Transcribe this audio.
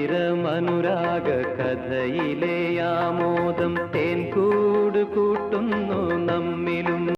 ആയിരമനുരാഗ കഥയിലെ ആമോദം തേൻ കൂട് കൂട്ടുന്നു നമ്മിലും.